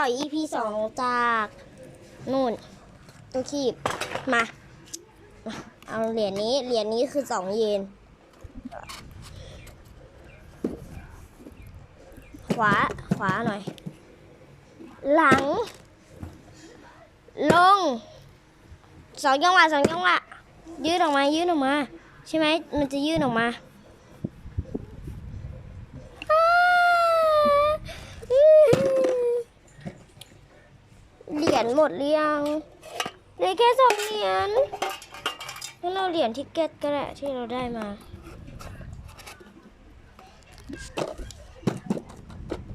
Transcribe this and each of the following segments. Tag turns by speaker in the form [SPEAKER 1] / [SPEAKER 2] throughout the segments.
[SPEAKER 1] ต่อ EP สองจากนู่นตู้คีบมา เอาเหรียญนี้ เหรียญนี้คือสองเยน ขวา ขวาหน่อย หลัง ลง สองจังหวะสองจังหวะ ยืดออกมา ยืดออกมา ใช่ไหม มันจะยืดออกมา เหรียญหมดหรือยังเหลือแค่สองเหรียญงั้นเราเหรียญทิกเก็ตก็ได้ที่เราได้มา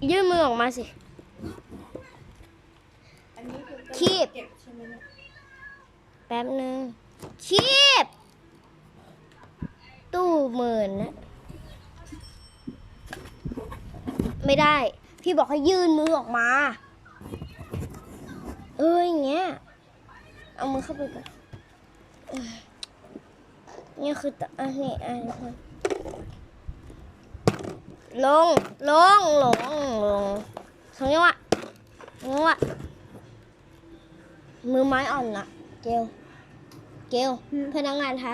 [SPEAKER 1] ยื่นมือออกมาสิ
[SPEAKER 2] คี
[SPEAKER 1] บแป๊บหนึ่งชีบ ตู้หมื่นนะ ไม่ได้ พี่บอกให้ยื่นมือออกมา เอออย่างเงี้ย เอามือเข้าไปก่อนเออเนี่ยคือตอันนี้อันนี้ก่อนลง ลง ลง ลงสองจังหวะสองจังหวะมือไม้อ่อนนะเกลเกลพนักงานคะ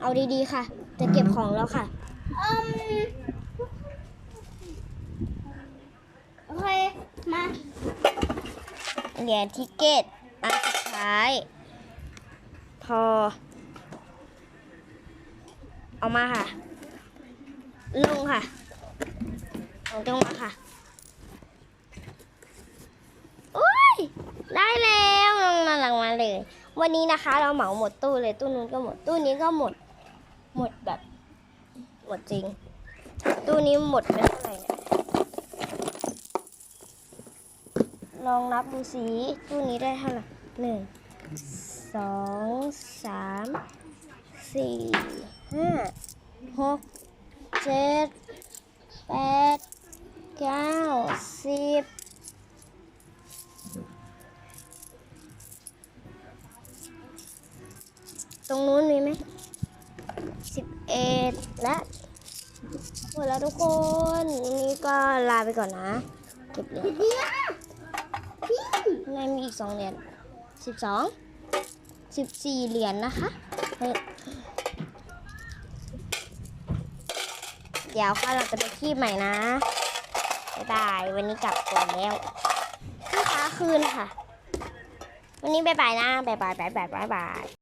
[SPEAKER 1] เอาดีๆค่ะ จะเก็บของแล้วค่ะ
[SPEAKER 3] อืมโอเค มา
[SPEAKER 1] เหรียญทิเกตอันสุดท้าย พอ เอามาค่ะ ลงค่ะลงจังหวะค่ะโอ้ยได้แล้วลงมาหลังมาเลย วันนี้นะคะ เราเหมาหมดตู้เลยตู้นู้นก็หมดตู้นี้ก็หมด หมดแบบ หมดจริง ตู้นี้หมดไปเท่าไหร่เนี่ย ลองนับดูสิตู้นี้ได้เท่าไหร่หนึ่งสองสามสี่ห้าหกเจ็ดแปดเก้าสิบตรงนู้นมีไหมสิบเอ็ดและหมดแล้วทุกคน วันนี้ก็ลาไปก่อนนะ เก็บเหรีย ในมีอีกสองเหรียญสิบสองสิบสี่เหรียญนะคะเฮ้ยเดี๋ยวค่ะเราจะไปที่ใหม่นะบ๊ายบาย วันนี้กลับก่อนแล้วลูกค้าคืนค่ะ วันนี้บ๊ายบายนะบ๊ายบายบ๊ายบายบ๊ายบาย